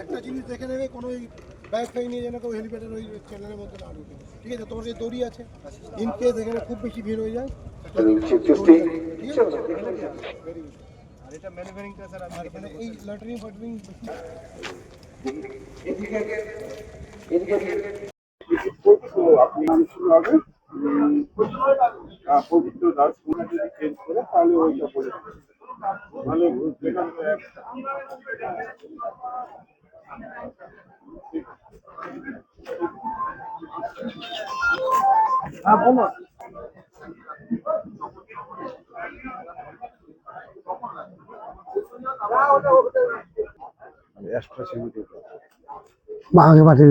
একটা জিনিস দেখে নেবে কোনো ব্যাগ ফ্যাগ নিয়ে যেন কেউ হেলিপ্যাডের ওই চ্যানেলের মধ্যে না ঢুকে ঠিক আছে তোমার যে দড়ি আছে ইন কেস এখানে খুব বেশি ভিড় হয়ে যায় আর এটা ম্যানুফ্যাকচারিংটা স্যার আমি এখানে এই ল্যাটারিং ফাটারিং আপনার শুরু হবে পবিত্র দাস তাহলে ওইটা বলে মানে হ্যাঁ বলো। আগে পাঠিয়ে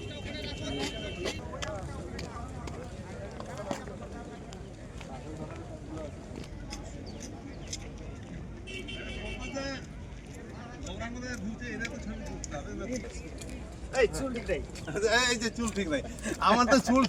এই যে চুল ঠিক নাই। আমার তো চুল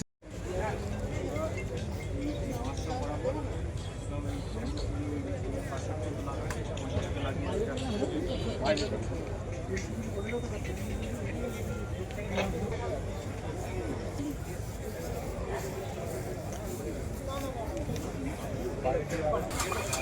ডেকে ডেকে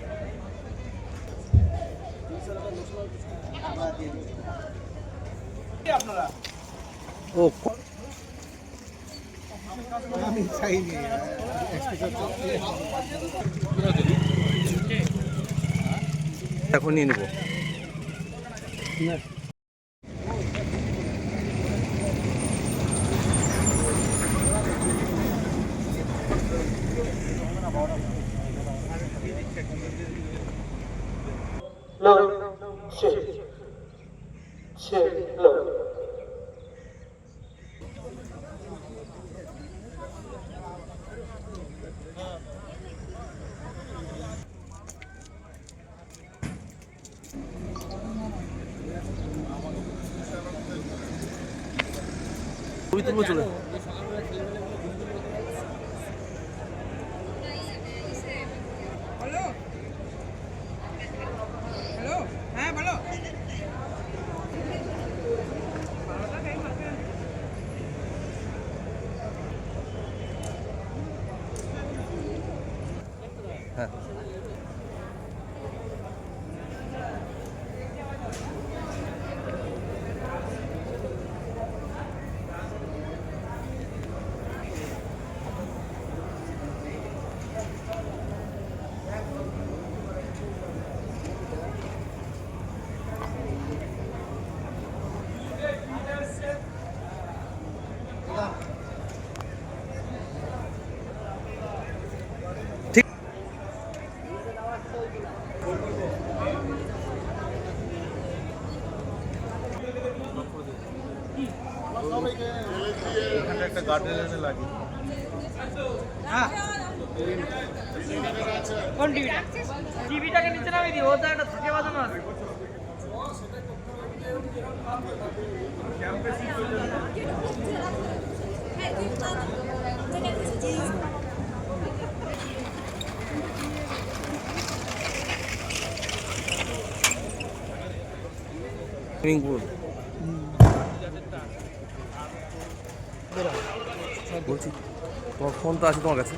দিল আমি চাইনি। এখন নিয়ে নেব। 7, 7, 6. 우리 들어줄래? এখানে গার্ডেন লাগি। কোন টিভিটা? টিভিটাকে নিচে নামিয়ে দিই ও তো একটা থাকে বাজানো আছে। সুইমিং বলছি তোমার ফোন তো আছে তোমার কাছে।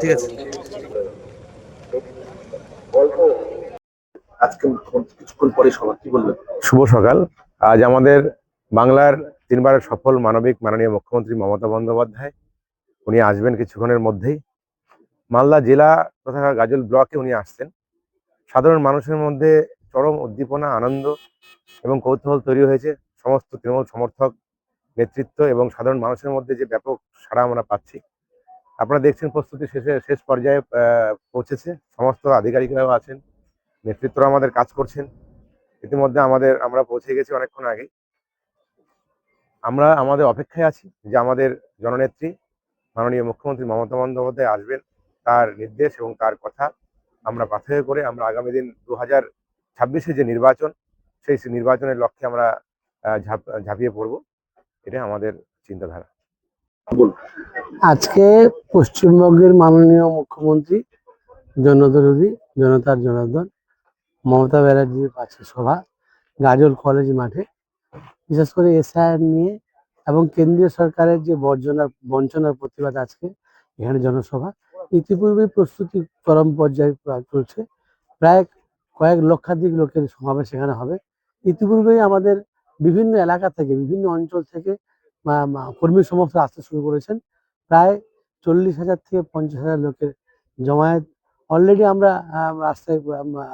ঠিক আছে। আজকে কিছুক্ষণ পরে সভা কি বললেন? শুভ সকাল। আজ আমাদের বাংলার তিনবারের সফল মানবিক মাননীয় মুখ্যমন্ত্রী মমতা বন্দ্যোপাধ্যায়। উনি আসবেন কিছুক্ষণের মধ্যেই। মালদা জেলা তথা গাজল ব্লকে উনি আসছেন। সাধারণ মানুষের মধ্যে চরম উদ্দীপনা, আনন্দ এবং কৌতূহল তৈরি হয়েছে। সমস্ত তৃণমূল সমর্থক, নেতৃত্ব এবং সাধারণ মানুষের মধ্যে যে ব্যাপক সাড়া আমরা পাচ্ছি। আপনারা দেখছেন প্রস্তুতি শেষে, শেষ পর্যায়ে পৌঁছেছে। সমস্ত আধিকারিকরাও আছেন। নেতৃত্বরা আমাদের কাজ করছেন। ইতিমধ্যে আমাদের, আমরা পৌঁছে গেছি অনেকক্ষণ আগে আমরা আমাদের অপেক্ষায় আছি যে আমাদের জননেত্রী মাননীয় মুখ্যমন্ত্রী মমতা বন্দ্যোপাধ্যায় আসবেন তার নির্দেশ এবং তার কথা আমরা পাথেয় করে আমরা আগামী দিন দু হাজার ছাব্বিশে যে নির্বাচন সেই নির্বাচনের লক্ষ্যে আমরা ঝাঁপ- ঝাঁপিয়ে পড়ব এটা আমাদের চিন্তাধারা। আজকে পশ্চিমবঙ্গের মাননীয় মুখ্যমন্ত্রী জনদরদি জনতার জনার্দন মমতা ব্যানার্জির পাশে সভা গাজল কলেজ মাঠে বিশেষ করে এসআইআর নিয়ে এবং কেন্দ্রীয় সরকারের যে বর্জনার, বঞ্চনার প্রতিবাদ আজকে এখানে জনসভা ইতিপূর্বে প্রস্তুতি চরম পর্যায়ে প্রা- চলছে। প্রায় কয়েক লক্ষাধিক লোকের সমাবেশ এখানে হবে। ইতিপূর্বেই আমাদের বিভিন্ন এলাকা থেকে, বিভিন্ন অঞ্চল থেকে কর্মী সমর্থক আসতে শুরু করেছেন। প্রায় চল্লিশ হাজার থেকে পঞ্চাশ হাজার লোকের জমায়েত অলরেডি আমরা রাস্তায়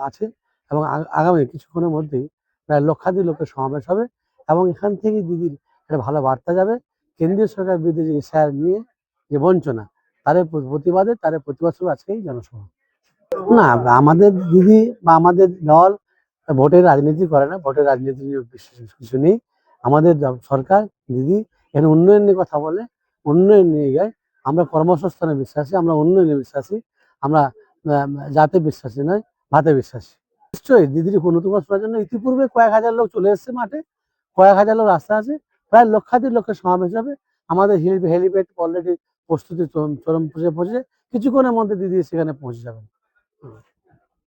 আছে এবং আগামী কিছুক্ষণের মধ্যেই প্রায় লক্ষাধিক লোকের সমাবেশ হবে। এবং এখান থেকে দিদির একটা ভালো বার্তা যাবে। কেন্দ্রীয় সরকার বিরুদ্ধে যে এসআইআর নিয়ে যে বঞ্চনা তার প্রতিবাদে তার প্রতিবাদ শুরু আজকেই জনসভা। না, আমাদের দিদি বা আমাদের দল ভোটের রাজনীতি করে না ভোটের রাজনীতি নিয়ে কিছু নেই। আমাদের সরকার, দিদি, এখানে উন্নয়ন নিয়ে কথা বলে, উন্নয়ন নিয়ে যায় আমরা কর্মসংস্থানে বিশ্বাসী, আমরা উন্নয়নে বিশ্বাসী, আমরা জাতে বিশ্বাসী নয়, ভাতে বিশ্বাসী। নিশ্চয়ই দিদির নতুন শোনার জন্য ইতিপূর্বে কয়েক হাজার লোক চলে এসেছে মাঠে। কয়েক হাজার লোক রাস্তা আছে, প্রায় লক্ষাধিক লোকের সমাবেশ হবে। আমাদের হেলি, হেলিপ্যাড অলরেডি প্রস্তুতি চরম পৌঁছে পৌঁছেছে। কিছুক্ষণের মধ্যে দিদি সেখানে পৌঁছে যাবেন।